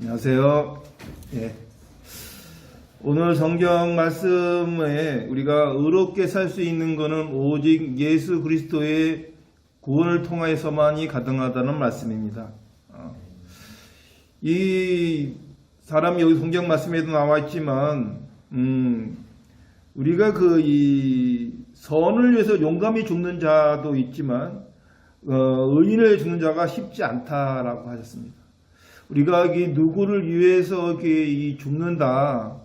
안녕하세요. 예. 오늘 성경 말씀에 우리가 의롭게 살 수 있는 것은 오직 예수 그리스도의 구원을 통하여서만이 가능하다는 말씀입니다. 어. 이 사람이 여기 성경 말씀에도 나와 있지만, 음, 우리가 그 이 선을 위해서 용감히 죽는 자도 있지만, 어, 의인을 죽는 자가 쉽지 않다라고 하셨습니다. 우리가 이 누구를 위해서 이렇게 이 죽는다.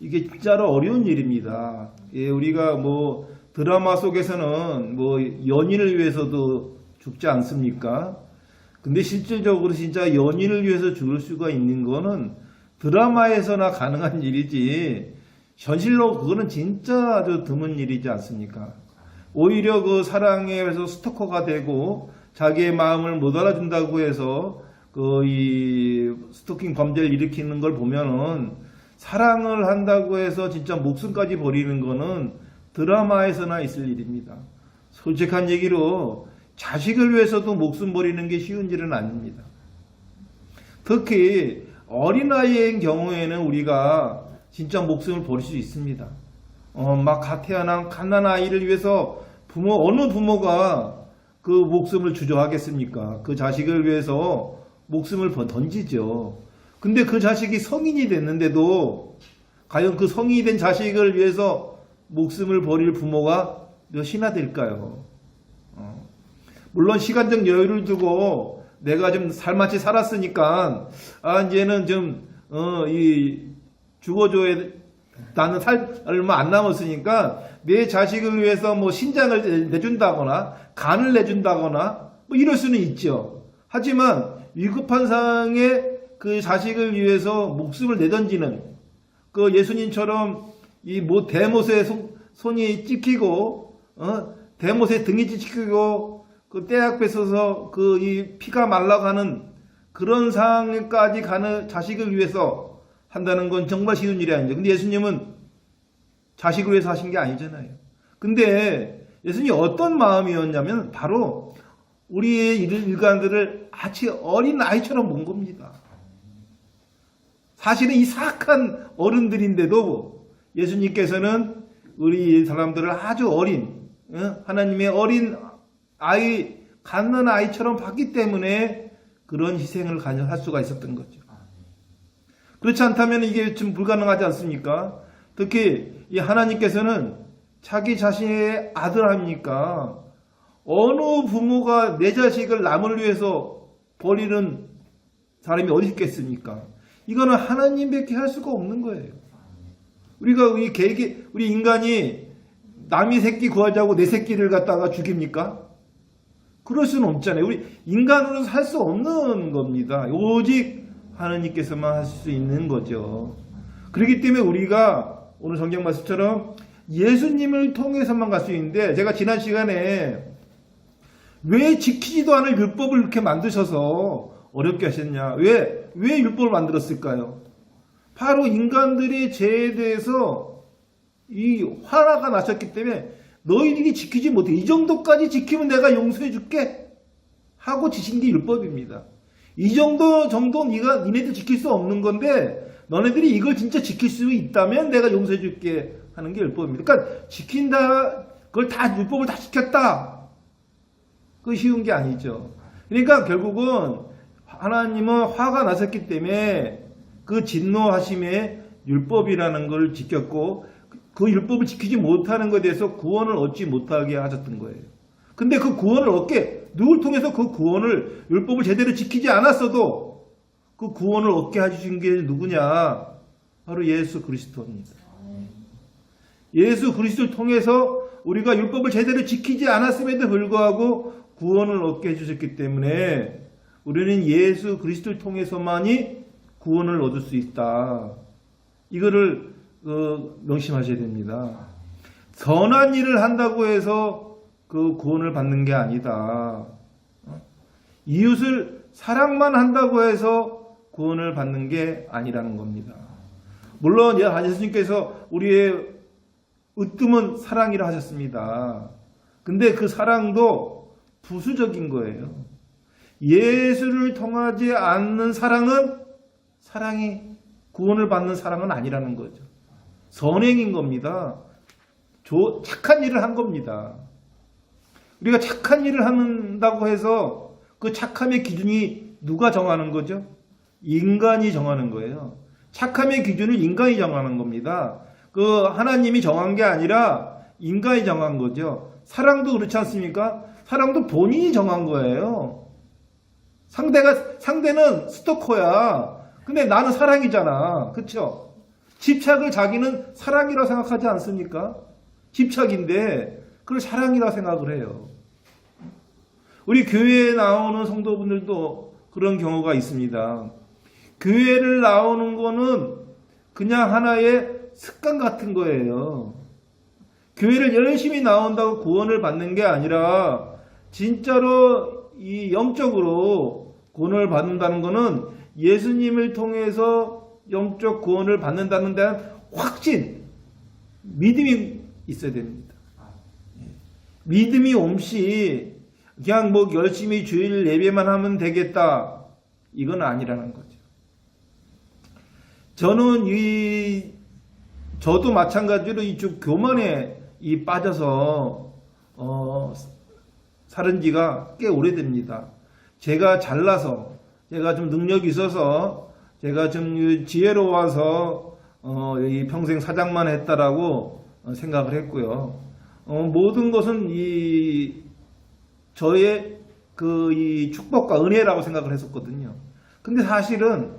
이게 진짜로 어려운 일입니다. 예, 우리가 뭐 드라마 속에서는 뭐 연인을 위해서도 죽지 않습니까? 근데 실질적으로 진짜 연인을 위해서 죽을 수가 있는 거는 드라마에서나 가능한 일이지 현실로 그거는 진짜 아주 드문 일이지 않습니까? 오히려 그 사랑에서 스토커가 되고 자기의 마음을 못 알아준다고 해서 그 이 스토킹 범죄를 일으키는 걸 보면은 사랑을 한다고 해서 진짜 목숨까지 버리는 거는 드라마에서나 있을 일입니다. 솔직한 얘기로 자식을 위해서도 목숨 버리는 게 쉬운 일은 아닙니다. 특히 어린아이의 경우에는 우리가 진짜 목숨을 버릴 수 있습니다. 어, 막갓 태어난 갓난 아이를 위해서 부모, 어느 부모가 그 목숨을 주저하겠습니까? 그 자식을 위해서 목숨을 번- 던지죠. 근데 그 자식이 성인이 됐는데도 과연 그 성인이 된 자식을 위해서 목숨을 버릴 부모가 몇이나 될까요? 어. 물론 시간적 여유를 두고 내가 좀 살맛이 살았으니까 아 이제는 좀어이 죽어줘야 나는 살 얼마 안 남았으니까 내 자식을 위해서 뭐 신장을 내준다거나 간을 내준다거나 뭐 이럴 수는 있죠. 하지만 위급한 상황에 그 자식을 위해서 목숨을 내던지는 그 예수님처럼 이 뭐 대못에 손, 손이 찍히고 어 대못에 등이 찍히고 그 떼약 뺏어서 그 이 피가 말라가는 그런 상황까지 가는 자식을 위해서 한다는 건 정말 쉬운 일이 아니죠. 근데 예수님은 자식을 위해서 하신 게 아니잖아요. 근데 예수님이 어떤 마음이었냐면 바로 우리의 일- 일관들을 아주 어린 아이처럼 본 겁니다. 사실은 이 사악한 어른들인데도 예수님께서는 우리 사람들을 아주 어린 어? 하나님의 어린 아이 갖는 아이처럼 봤기 때문에 그런 희생을 가- 할 수가 있었던 거죠. 그렇지 않다면 이게 좀 불가능하지 않습니까? 특히 이 하나님께서는 자기 자신의 아들 아닙니까? 어느 부모가 내 자식을 남을 위해서 버리는 사람이 어디 있겠습니까? 이거는 하나님밖에 할 수가 없는 거예요. 우리가 우리 개개 우리 인간이 남의 새끼 구하자고 내 새끼를 갖다가 죽입니까? 그럴 수는 없잖아요. 우리 인간으로서 할 수 없는 겁니다. 오직 하나님께서만 할수 있는 거죠. 그렇기 때문에 우리가 오늘 성경 말씀처럼 예수님을 통해서만 갈 수 있는데 제가 지난 시간에 왜 지키지도 않을 율법을 이렇게 만드셔서 어렵게 하셨냐? 왜, 왜 율법을 만들었을까요? 바로 인간들의 죄에 대해서 이 화가 나셨기 때문에 너희들이 지키지 못해. 이 정도까지 지키면 내가 용서해 줄게. 하고 지신 게 율법입니다. 이 정도 정도 네가 니네들 지킬 수 없는 건데 너네들이 이걸 진짜 지킬 수 있다면 내가 용서해 줄게 하는 게 율법입니다. 그러니까 지킨다 그걸 다 율법을 다 지켰다. 그 쉬운 게 아니죠. 그러니까 결국은 하나님은 화가 나셨기 때문에 그 진노하심의 율법이라는 걸 지켰고 그 율법을 지키지 못하는 것에 대해서 구원을 얻지 못하게 하셨던 거예요. 근데 그 구원을 얻게 누굴 통해서 그 구원을 율법을 제대로 지키지 않았어도 그 구원을 얻게 해주신 게 누구냐? 바로 예수 그리스도입니다. 예수 그리스도를 통해서 우리가 율법을 제대로 지키지 않았음에도 불구하고 구원을 얻게 해주셨기 때문에 우리는 예수 그리스도를 통해서만이 구원을 얻을 수 있다. 이거를 어, 명심하셔야 됩니다. 선한 일을 한다고 해서 그 구원을 받는 게 아니다. 어? 이웃을 사랑만 한다고 해서 구원을 받는 게 아니라는 겁니다. 물론 예수님께서 우리의 으뜸은 사랑이라 하셨습니다. 근데 그 사랑도 부수적인 거예요. 예수를 통하지 않는 사랑은 사랑이 구원을 받는 사랑은 아니라는 거죠. 선행인 겁니다. 조, 착한 일을 한 겁니다. 우리가 착한 일을 한다고 해서 그 착함의 기준이 누가 정하는 거죠? 인간이 정하는 거예요. 착함의 기준을 인간이 정하는 겁니다. 그 하나님이 정한 게 아니라 인간이 정한 거죠. 사랑도 그렇지 않습니까? 사랑도 본인이 정한 거예요. 상대가 상대는 스토커야. 근데 나는 사랑이잖아. 그렇죠? 집착을 자기는 사랑이라 생각하지 않습니까? 집착인데 그걸 사랑이라 생각을 해요. 우리 교회에 나오는 성도분들도 그런 경우가 있습니다. 교회를 나오는 거는 그냥 하나의 습관 같은 거예요. 교회를 열심히 나온다고 구원을 받는 게 아니라 진짜로 이 영적으로 구원을 받는다는 거는 예수님을 통해서 영적 구원을 받는다는 데는 확신, 믿음이 있어야 됩니다. 예. 믿음이 없이 그냥 뭐 열심히 주일 예배만 하면 되겠다. 이건 아니라는 거죠. 저는 이 저도 마찬가지로 이쪽 교만에 이 빠져서 어 살은 지가 꽤 오래됩니다. 제가 잘나서 제가 좀 능력이 있어서 제가 좀 지혜로워서 어, 이 평생 사장만 했다라고 어, 생각을 했고요. 어, 모든 것은 이 저의 그 이 축복과 은혜라고 생각을 했었거든요. 근데 사실은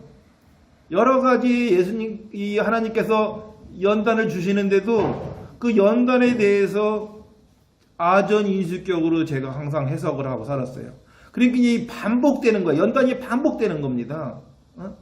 여러 가지 예수님 이 하나님께서 연단을 주시는데도 그 연단에 대해서 아전 인수격으로 제가 항상 해석을 하고 살았어요. 그러니까 이 반복되는 거예요. 연단이 반복되는 겁니다. 어?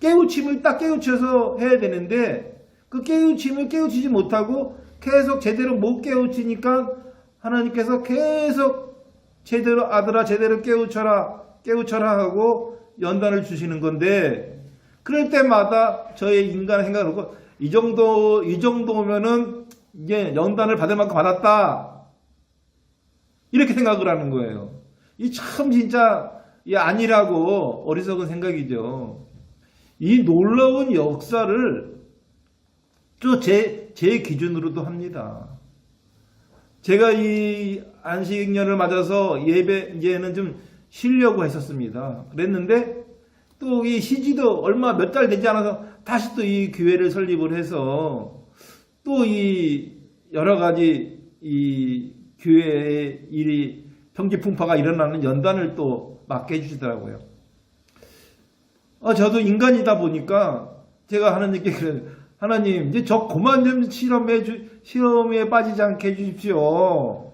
깨우침을 딱 깨우쳐서 해야 되는데 그 깨우침을 깨우치지 못하고 계속 제대로 못 깨우치니까 하나님께서 계속 제대로 아들아 제대로 깨우쳐라 깨우쳐라 하고 연단을 주시는 건데 그럴 때마다 저의 인간의 생각을 놓고 이 정도 이 정도면은 이제 연단을 받을 만큼 받았다 이렇게 생각을 하는 거예요. 이 참 진짜 이 아니라고 어리석은 생각이죠. 이 놀라운 역사를 또제제 기준으로도 합니다. 제가 이 안식년을 맞아서 예배 이제는 좀 쉬려고 했었습니다. 그랬는데 또 이 시지도 얼마 몇 달 되지 않아서 다시 또 이 교회를 설립을 해서 또 이 여러 가지 이 교회의 일이 평지풍파가 일어나는 연단을 또 맡게 해주시더라고요. 어, 저도 인간이다 보니까 제가 하나님께 그래 하나님 이제 저 그만 좀 실험해 주 실험에 빠지지 않게 해주십시오.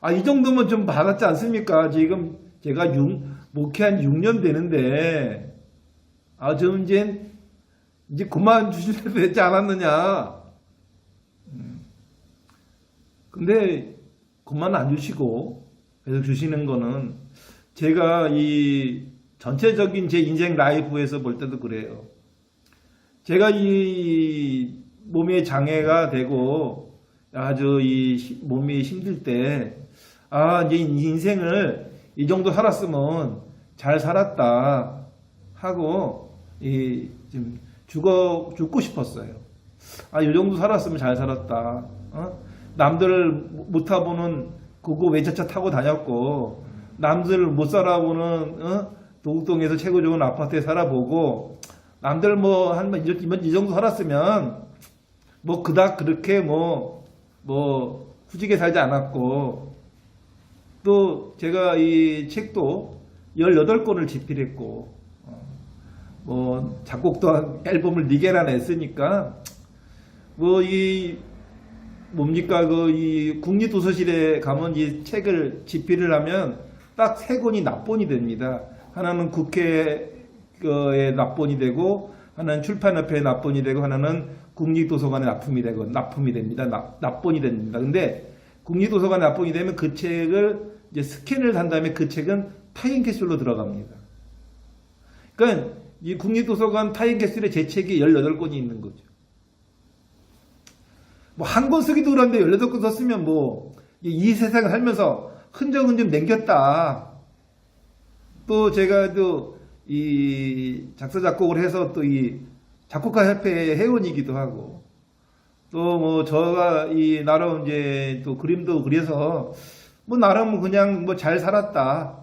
아 이 정도면 좀 받았지 않습니까? 지금 제가 6, 목회한 6년 되는데 아좀 이제 이제 그만 주실 때도 되지 않았느냐? 음. 근데 그만 안 주시고 계속 주시는 거는 제가 이 전체적인 제 인생 라이프에서 볼 때도 그래요. 제가 이 몸에 장애가 되고 아주 이 히- 몸이 힘들 때, 아, 이제 인생을 이 정도 살았으면 잘 살았다 하고, 이, 좀 죽어, 죽고 싶었어요. 아, 이 정도 살았으면 잘 살았다. 어? 남들 못 타보는 그거 외제차 타고 다녔고, 남들 못 살아보는, 어? 도곡동에서 최고 좋은 아파트에 살아보고, 남들 뭐, 한, 이이 정도 살았으면, 뭐, 그닥 그렇게 뭐, 뭐, 후지게 살지 않았고, 또, 제가 이 책도 18권을 집필했고, 어, 뭐, 작곡도 한 앨범을 4개나 냈으니까, 뭐, 이, 뭡니까, 그, 이, 국립도서실에 가면 이 책을 집필을 하면 딱 세 권이 납본이 됩니다. 하나는 국회에 납본이 되고, 하나는 출판협회에 납본이 되고, 하나는 국립도서관에 납품이 되고, 납품이 됩니다. 납, 납본이 됩니다. 근데, 국립도서관에 납본이 되면 그 책을 이제 스캔을 한 다음에 그 책은 타인 캐슐로 들어갑니다. 그러니까, 이 국립도서관 타인 캐슐에 제 책이 18권이 있는 거죠. 뭐 한 권 쓰기도 그런데 18권 썼으면 뭐 이 세상을 살면서 흔적은 좀 남겼다. 또 제가 또 이 작사 작곡을 해서 또 이 작곡가 협회 회원이기도 하고 또 뭐 저가 이 나름 이제 또 그림도 그려서 뭐 나름 그냥 뭐 잘 살았다.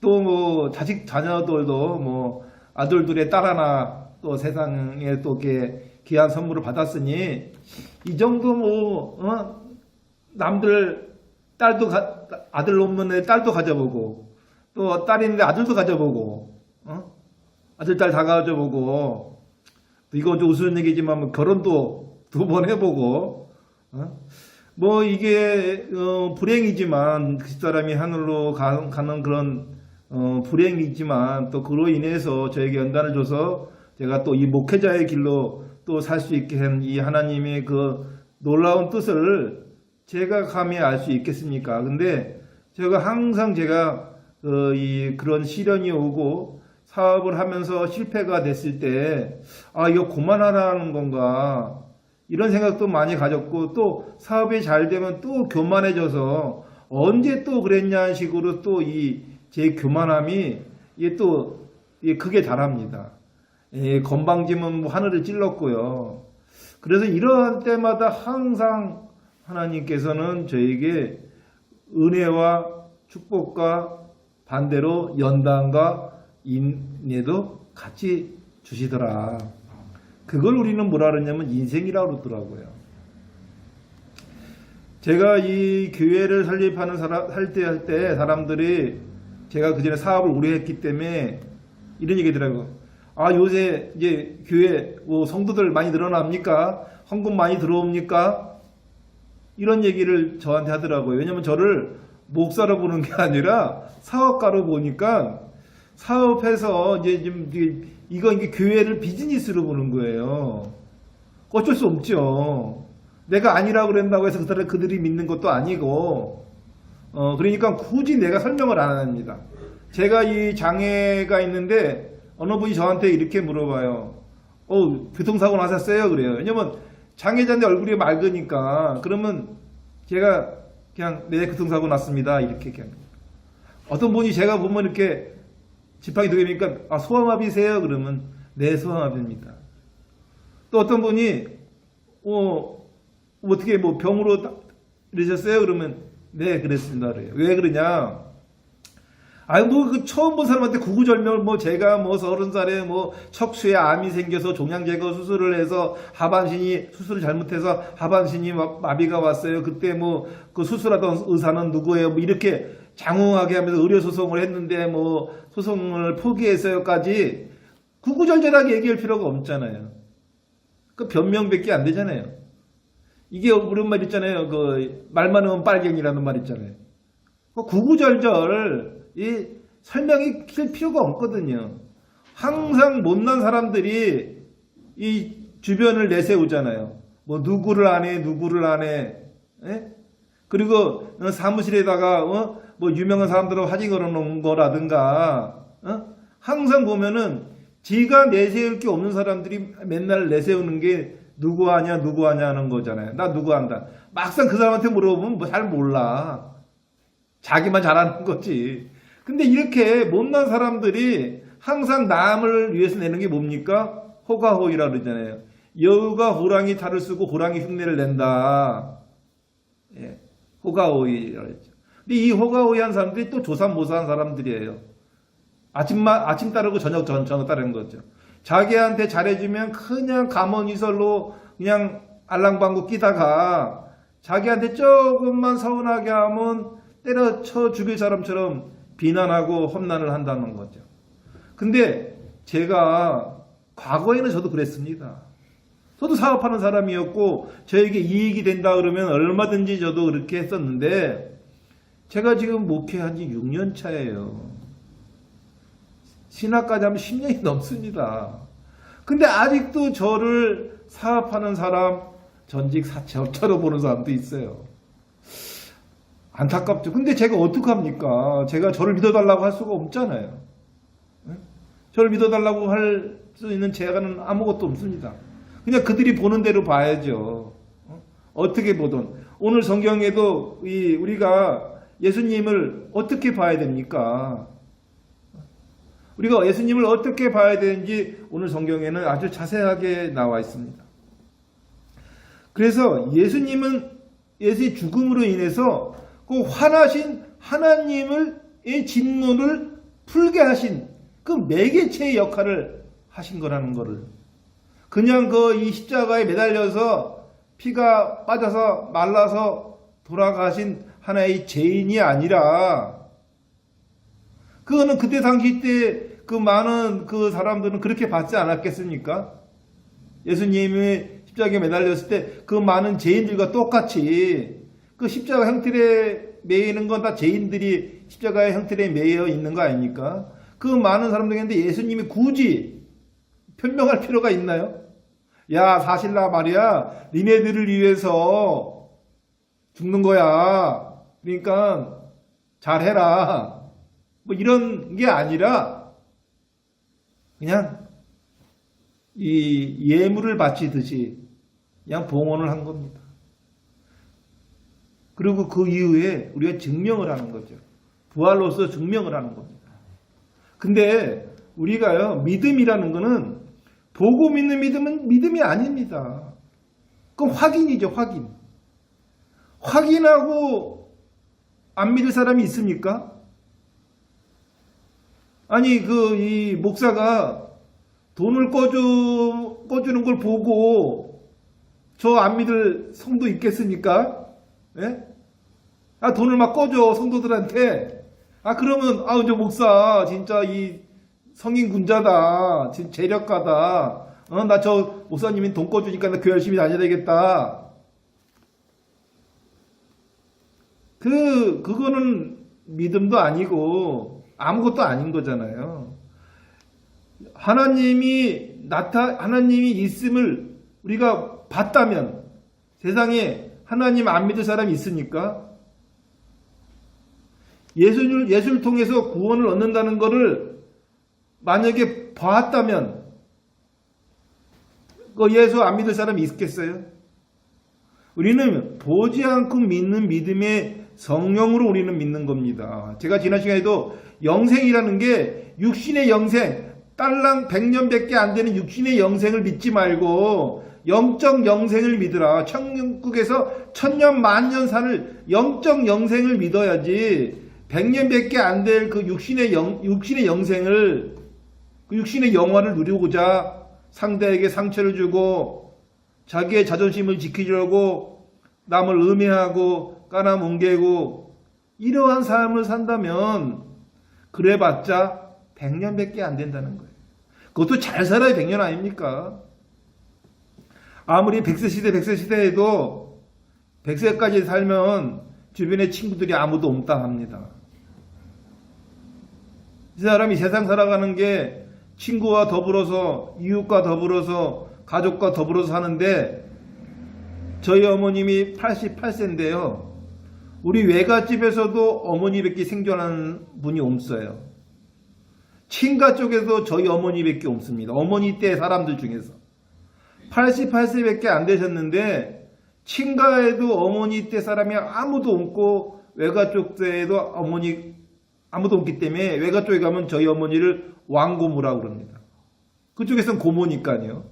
또뭐 자식 자녀들도 뭐 아들들의 딸 하나 또 세상에 또 이렇게 귀한 선물을 받았으니 이 정도 뭐 어? 남들 딸도 가- 아들 애 딸도 가져보고 또딸 있는데 아들도 가져보고 어? 아들 딸 다 가져보고 또 이거 좀 우스운 얘기지만 뭐 결혼도 두 번 해보고 어? 뭐 이게 어, 불행이지만 그 집사람이 하늘로 가, 는 그런 어, 불행이지만 또 그로 인해서 저에게 연단을 줘서 제가 또 이 목회자의 길로 또 살 수 있게 한 이 하나님의 그 놀라운 뜻을 제가 감히 알 수 있겠습니까? 근데 제가 항상 제가 어, 이 그런 시련이 오고 사업을 하면서 실패가 됐을 때 아 이거 그만하라는 건가 이런 생각도 많이 가졌고 또 사업이 잘 되면 또 교만해져서 언제 또 그랬냐는 식으로 또 이 제 교만함이 이게 또 이게 크게 자랍니다. 예, 건방짐은 뭐 하늘을 찔렀고요. 그래서 이러한 때마다 항상 하나님께서는 저에게 은혜와 축복과 반대로 연단과 인내도 같이 주시더라. 그걸 우리는 뭐라 그러냐면 인생이라고 그러더라고요. 제가 이 교회를 설립하는 사람 할때 할 때 사람들이 제가 그 전에 사업을 오래 했기 때문에 이런 얘기 더라고요. 아 요새 이제 교회 뭐 성도들 많이 늘어납니까? 헌금 많이 들어옵니까? 이런 얘기를 저한테 하더라고요. 왜냐면 저를 목사로 보는 게 아니라 사업가로 보니까 사업해서 이제 좀 이게 이거 이게 교회를 비즈니스로 보는 거예요. 어쩔 수 없죠. 내가 아니라고 그런다고 해서 그 사람 그들이 믿는 것도 아니고 어 그러니까 굳이 내가 설명을 안 합니다. 제가 이 장애가 있는데 어느 분이 저한테 이렇게 물어봐요. 어 교통사고 나셨어요? 그래요. 왜냐면 장애자인데 얼굴이 맑으니까 그러면 제가 그냥 네 교통사고 났습니다 이렇게 그냥 어떤 분이 제가 보면 이렇게 지팡이 두 개 니까 아 소아마비세요 그러면 네 소아마비입니다. 또 어떤 분이 어 어떻게 뭐 병으로 다- 이러셨어요 그러면 네 그랬습니다 그래요. 왜 그러냐? 아유 뭐그 처음 본 사람한테 구구절절 뭐 제가 뭐 서른 살에 뭐 척수에 암이 생겨서 종양 제거 수술을 해서 하반신이 수술을 잘못해서 하반신이 마- 마비가 왔어요. 그때 뭐 그 수술하던 의사는 누구예요? 뭐 이렇게 장황하게 하면서 의료 소송을 했는데 뭐 소송을 포기해서까지 구구절절하게 얘기할 필요가 없잖아요. 그 변명밖에 안 되잖아요. 이게 우리 말 있잖아요. 그말 많으면 빨갱이라는 말 있잖아요. 그 구구절절 이 설명이 길 필요가 없거든요. 항상 못난 사람들이 이 주변을 내세우잖아요. 뭐 누구를 안 해, 누구를 안 해. 예? 그리고 어, 사무실에다가 어? 뭐 유명한 사람들하고 사진 걸어놓은 거라든가 어? 항상 보면은 지가 내세울 게 없는 사람들이 맨날 내세우는 게 누구 하냐 누구 하냐 하는 거잖아요. 나 누구 한다. 막상 그 사람한테 물어보면 뭐 잘 몰라. 자기만 잘하는 거지. 근데 이렇게 못난 사람들이 항상 남을 위해서 내는 게 뭡니까? 호가호이라 그러잖아요. 여우가 호랑이 탈을 쓰고 호랑이 흉내를 낸다. 예, 호가호이라 그랬죠. 근데 이 호가호이 한 사람들이 또 조삼모사한 사람들이에요. 아침만 아침 따르고 저녁 전 저녁 따르는 거죠. 자기한테 잘해주면 그냥 감언이설로 그냥 알랑방구 끼다가 자기한테 조금만 서운하게 하면 때려쳐 죽일 사람처럼 비난하고 험난을 한다는 거죠. 근데 제가 과거에는 저도 그랬습니다. 저도 사업하는 사람이었고 저에게 이익이 된다 그러면 얼마든지 저도 그렇게 했었는데 제가 지금 목회한 지 6년 차예요. 신학까지 하면 10년이 넘습니다. 근데 아직도 저를 사업하는 사람, 전직 사채업자로 보는 사람도 있어요. 안타깝죠. 근데 제가 어떡합니까? 제가 저를 믿어달라고 할 수가 없잖아요. 예? 저를 믿어달라고 할 수 있는 제가는 아무것도 없습니다. 그냥 그들이 보는 대로 봐야죠. 어? 어떻게 보든. 오늘 성경에도 이 우리가 예수님을 어떻게 봐야 됩니까? 우리가 예수님을 어떻게 봐야 되는지 오늘 성경에는 아주 자세하게 나와 있습니다. 그래서 예수님은 예수의 죽음으로 인해서 그 화나신 하나님을 의 진노를 풀게 하신 그 매개체의 역할을 하신 거라는 거를 그냥 그 이 십자가에 매달려서 피가 빠져서 말라서 돌아가신 하나의 죄인이 아니라 그거는 그때 당시 때 그 많은 그 사람들은 그렇게 받지 않았겠습니까? 예수님이 십자가에 매달렸을 때 그 많은 죄인들과 똑같이 그 십자가 형틀에 매이는 건 다 죄인들이 십자가의 형틀에 매여 있는 거 아닙니까? 그 많은 사람들인데 예수님이 굳이 변명할 필요가 있나요? 야 사실 나 말이야 니네들을 위해서 죽는 거야. 그러니까 잘해라. 뭐 이런 게 아니라 그냥 이 예물을 바치듯이 그냥 봉헌을 한 겁니다. 그리고 그 이후에 우리가 증명을 하는 거죠. 부활로서 증명을 하는 겁니다. 근데 우리가요, 믿음이라는 거는 보고 믿는 믿음은 믿음이 아닙니다. 그건 확인이죠, 확인. 확인하고 안 믿을 사람이 있습니까? 아니, 그, 이 목사가 돈을 꺼주, 꺼주는 걸 보고 저 안 믿을 성도 있겠습니까? 예? 아, 돈을 막 꺼줘, 성도들한테. 아, 그러면, 아우, 저 목사, 진짜 이 성인 군자다. 진 재력가다. 어, 나 저 목사님이 돈 꺼주니까 나 교회 열심히 다녀야 되겠다. 그, 그거는 믿음도 아니고 아무것도 아닌 거잖아요. 하나님이 나타, 하나님이 있음을 우리가 봤다면 세상에 하나님 안 믿을 사람이 있습니까? 예수를, 예수를 통해서 구원을 얻는다는 것을 만약에 봤다면 그 예수 안 믿을 사람이 있겠어요? 우리는 보지 않고 믿는 믿음의 성령으로 우리는 믿는 겁니다. 제가 지난 시간에도 영생이라는 게 육신의 영생, 딸랑 백년밖에 안 되는 육신의 영생을 믿지 말고 영적 영생을 믿으라. 천국에서 천년 만년 산을 영적 영생을 믿어야지. 백년밖에 안 될 그 육신의 영 육신의 영생을 그 육신의 영화를 누리고자 상대에게 상처를 주고 자기의 자존심을 지키려고 남을 음해하고 까나뭉개고 이러한 삶을 산다면 그래봤자 100년밖에 안 된다는 거예요. 그것도 잘 살아야 100년 아닙니까? 아무리 100세 시대 100세 시대에도 100세까지 살면 주변에 친구들이 아무도 없다 합니다. 이 사람이 세상 살아가는 게 친구와 더불어서 이웃과 더불어서 가족과 더불어서 사는데 저희 어머님이 88세인데요. 우리 외갓집에서도 어머니밖에 생존하는 분이 없어요. 친가 쪽에서 저희 어머니밖에 없습니다. 어머니 때 사람들 중에서. 88세밖에 안 되셨는데 친가에도 어머니 때 사람이 아무도 없고 외가 쪽 때에도 어머니 아무도 없기 때문에 외가 쪽에 가면 저희 어머니를 왕고모라고 그럽니다. 그쪽에서는 고모니까요.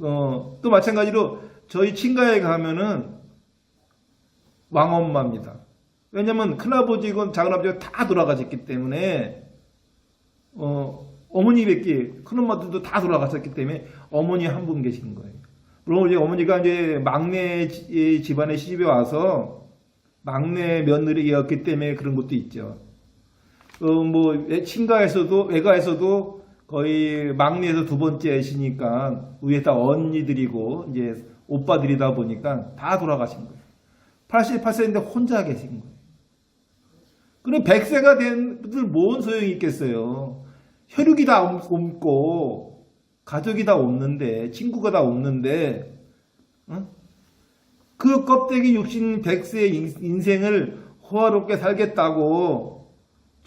어, 또 마찬가지로 저희 친가에 가면은 왕엄마입니다. 왜냐면 큰아버지건 작은아버지가 다 돌아가셨기 때문에 어, 어머니밖에 큰엄마들도 다 돌아가셨기 때문에 어머니 한 분 계신 거예요. 물론 이제 어머니가 이제 막내 지- 집안에 시집에 와서 막내 며느리였기 때문에 그런 것도 있죠. 어, 뭐 외- 친가에서도 외가에서도 거의 막내에서 두 번째시니까 위에 다 언니들이고 이제 오빠들이다 보니까 다 돌아가신 거예요. 88세인데 혼자 계신 거예요. 그럼 100세가 된 분들 뭔 소용이 있겠어요. 혈육이 다 없- 없고 가족이 다 없는데 친구가 다 없는데 어? 그 껍데기 육신 100세의 인생을 호화롭게 살겠다고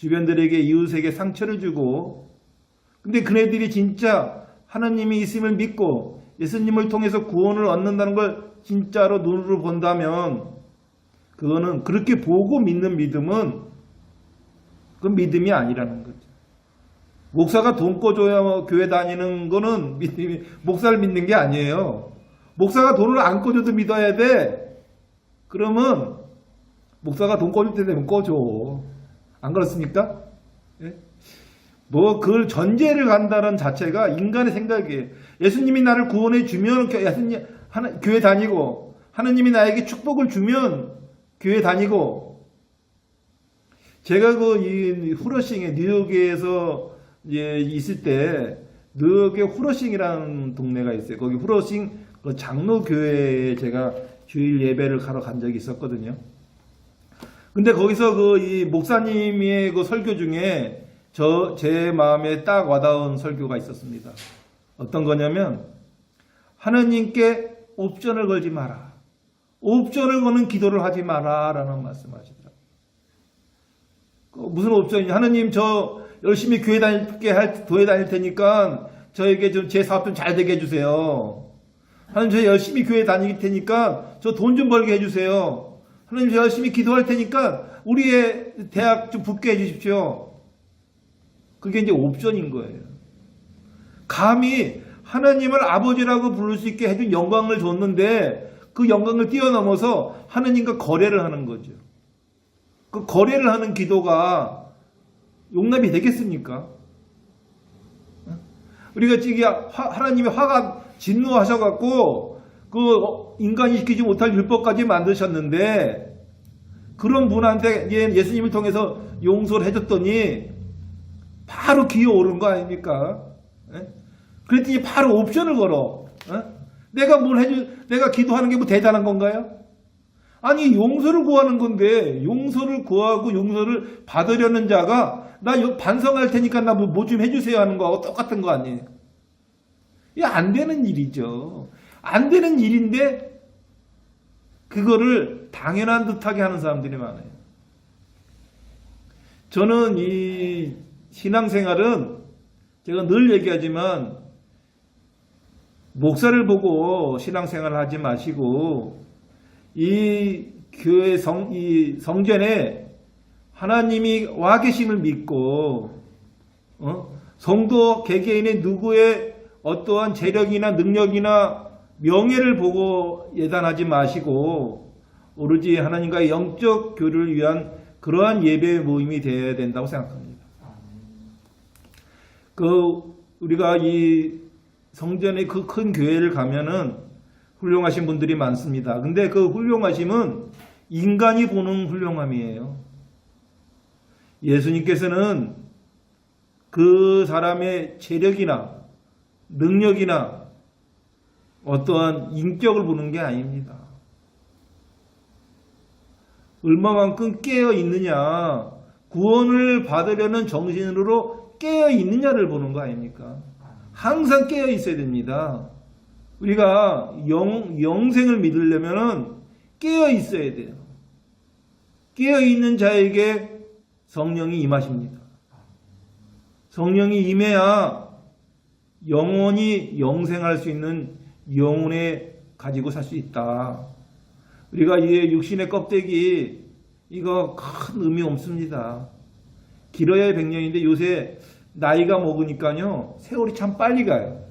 주변들에게 이웃에게 상처를 주고 근데 그네들이 진짜 하나님이 있음을 믿고 예수님을 통해서 구원을 얻는다는 걸 진짜로 눈으로 본다면 그거는 그렇게 보고 믿는 믿음은 그 믿음이 아니라는 거죠. 목사가 돈 꿔줘야 뭐 교회 다니는 거는 믿- 목사를 믿는 게 아니에요. 목사가 돈을 안 꿔줘도 믿어야 돼. 그러면 목사가 돈 꿔줄 때 되면 꿔줘. 안 그렇습니까? 예? 뭐 그걸 전제를 간다는 자체가 인간의 생각이에요. 예수님이 나를 구원해 주면 교- 예수님 하나, 교회 다니고 하느님이 나에게 축복을 주면 교회 다니고 제가 그이 후러싱에 뉴욕에서 예, 있을 때 뉴욕에 후러싱이라는 동네가 있어요. 거기 후러싱 그 장로 교회에 제가 주일 예배를 가러 간 적이 있었거든요. 근데 거기서 그 이 목사님의 그 설교 중에 저 제 마음에 딱 와닿은 설교가 있었습니다. 어떤 거냐면 하느님께 옵션을 걸지 마라. 옵션을 거는 기도를 하지 마라라는 말씀하시더라고요. 그 무슨 옵션이 하느님 저 열심히 교회 다니게 할 교회 다닐 테니까 저에게 좀 제 사업 좀 잘 되게 해주세요. 하나님 저 열심히 교회 다닐 테니까 저 돈 좀 벌게 해주세요. 하나님 저 열심히 기도할 테니까 우리의 대학 좀 붙게 해주십시오. 그게 이제 옵션인 거예요. 감히 하나님을 아버지라고 부를 수 있게 해준 영광을 줬는데 그 영광을 뛰어넘어서 하나님과 거래를 하는 거죠. 그 거래를 하는 기도가 용납이 되겠습니까? 우리가 지금 화- 하나님의 화가 진노하셔갖고 그 인간이 지키지 못할 율법까지 만드셨는데 그런 분한테 예- 예수님을 통해서 용서를 해줬더니 바로 기어오른 거 아닙니까? 예? 그랬더니 바로 옵션을 걸어. 예? 내가 뭘 해주, 내가 기도하는 게 뭐 대단한 건가요? 아니 용서를 구하는 건데 용서를 구하고 용서를 받으려는 자가 나 요- 반성할 테니까 나 뭐 좀 해주세요 하는 거하고 똑같은 거 아니에요? 이게 안 되는 일이죠. 안 되는 일인데 그거를 당연한 듯하게 하는 사람들이 많아요. 저는 이 신앙생활은 제가 늘 얘기하지만 목사를 보고 신앙생활을 하지 마시고 이 교회 성, 이 성전에 하나님이 와 계심을 믿고 어? 성도 개개인의 누구의 어떠한 재력이나 능력이나 명예를 보고 예단하지 마시고 오로지 하나님과의 영적 교류를 위한 그러한 예배 모임이 되어야 된다고 생각합니다. 그 우리가 이 성전의 그 큰 교회를 가면은 훌륭하신 분들이 많습니다. 근데 그 훌륭하심은 인간이 보는 훌륭함이에요. 예수님께서는 그 사람의 재력이나 능력이나 어떠한 인격을 보는 게 아닙니다. 얼마만큼 깨어 있느냐, 구원을 받으려는 정신으로 깨어 있느냐를 보는 거 아닙니까? 항상 깨어 있어야 됩니다. 우리가 영, 영생을 믿으려면은 깨어 있어야 돼요. 깨어 있는 자에게 성령이 임하십니다. 성령이 임해야 영원히 영생할 수 있는 영혼에 가지고 살 수 있다. 우리가 이 육신의 껍데기 이거 큰 의미 없습니다. 길어야 100년인데 요새 나이가 먹으니까요 세월이 참 빨리 가요.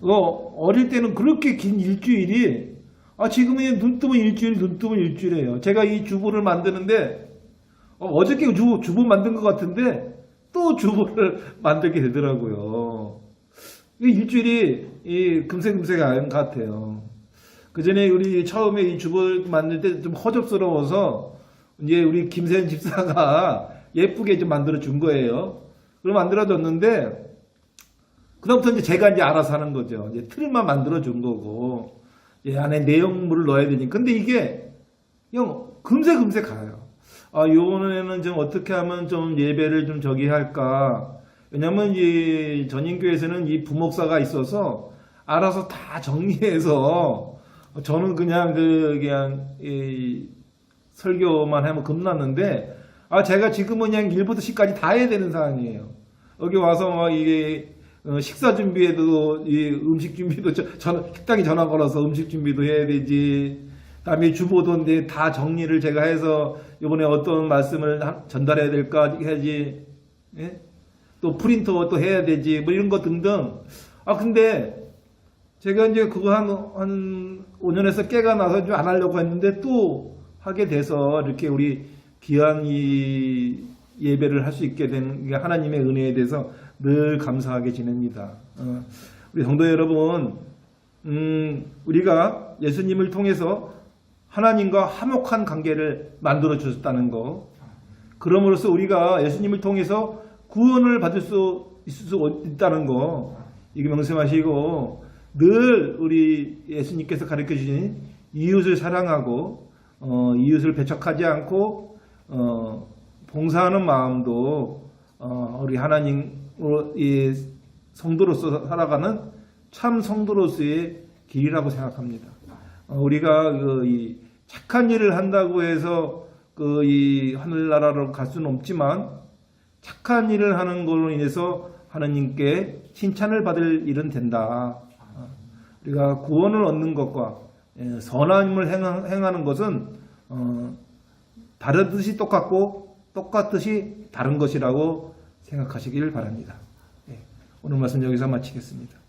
어, 어릴 때는 그렇게 긴 일주일이 아 지금은 눈 뜨면 일주일 눈 뜨면 일주일이에요. 제가 이 주부를 만드는데 어, 저께 주부, 주부 만든 것 같은데 또 주부를 만들게 되더라고요. 이 일주일이 이 금세금세 것 같아요. 그 전에 우리 처음에 이 주부를 만들 때 좀 허접스러워서 이제 우리 김세현 집사가 예쁘게 좀 만들어 준 거예요. 그걸 만들어 줬는데 그다음부터 이제 제가 이제 알아서 하는 거죠. 이제 틀만 만들어 준 거고 이 안에 내용물을 넣어야 되니. 근데 이게 그냥 금세 금세 가요. 아, 요번에는 좀 어떻게 하면 좀 예배를 좀 저기 할까. 왜냐면 이 전인교에서는 이 부목사가 있어서 알아서 다 정리해서 저는 그냥 그 그냥 이 설교만 하면 끝났는데 아 제가 지금은 그냥 1부터 10까지 다 해야 되는 상황이에요. 여기 와서 막 이게 어, 식사 준비에도 이 음식 준비도 저, 전 식당에 전화 걸어서 음식 준비도 해야 되지. 그다음에 주보도인데 다 정리를 제가 해서 이번에 어떤 말씀을 하- 전달해야 될까 해야지. 예? 또 프린터 또 해야 되지 뭐 이런 거 등등. 아 근데 제가 이제 그거 한, 한 5년에서 깨가 나서 좀 안 하려고 했는데 또 하게 돼서 이렇게 우리 귀한 이 예배를 할 수 있게 된게 하나님의 은혜에 대해서 늘 감사하게 지냅니다. 어, 우리 성도 여러분, 음, 우리가 예수님을 통해서 하나님과 화목한 관계를 만들어 주셨다는 거. 그럼으로써 우리가 예수님을 통해서 구원을 받을 수 있을 수 있다는 거. 이거 명심하시고 늘 우리 예수님께서 가르쳐 주신 이웃을 사랑하고 어, 이웃을 배척하지 않고 어, 봉사하는 마음도 어, 우리 하나님으로 이 성도로서 살아가는 참 성도로서의 길이라고 생각합니다. 어, 우리가 그이 착한 일을 한다고 해서 그 이 하늘나라로 갈 수는 없지만 착한 일을 하는 걸로 인해서 하나님께 칭찬을 받을 일은 된다. 어, 우리가 구원을 얻는 것과 예, 선함을 행하- 행하는 것은 어, 다르듯이 똑같고 똑같듯이 다른 것이라고 생각하시길 바랍니다. 예, 오늘 말씀 여기서 마치겠습니다.